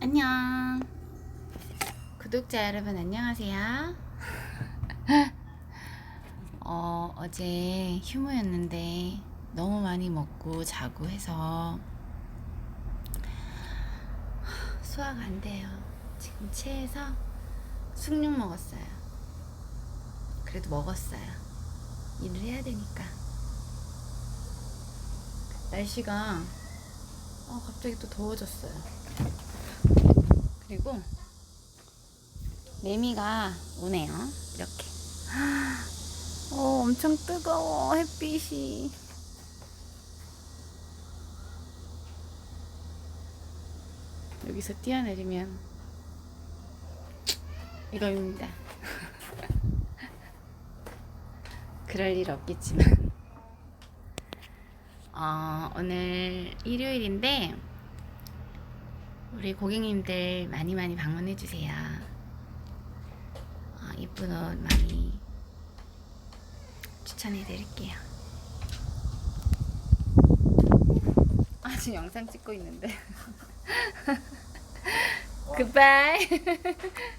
안녕. 구독자 여러분 안녕하세요. 어, 어제 휴무였는데 너무 많이 먹고 자고 해서 소화가 안 돼요. 지금 체해서 숭늉 먹었어요. 그래도 먹었어요. 일을 해야 되니까. 날씨가 어, 갑자기 또 더워졌어요. 그리고 매미가 오네요. 이렇게. 어, 엄청 뜨거워 햇빛이. 여기서 뛰어내리면 이겁니다. 그럴 일 없겠지만. 어, 오늘 일요일인데 우리 고객님들 많이 많이 방문해 주세요. 어, 이쁜 옷 많이 추천해 드릴게요. 아, 지금 영상 찍고 있는데. 굿바이.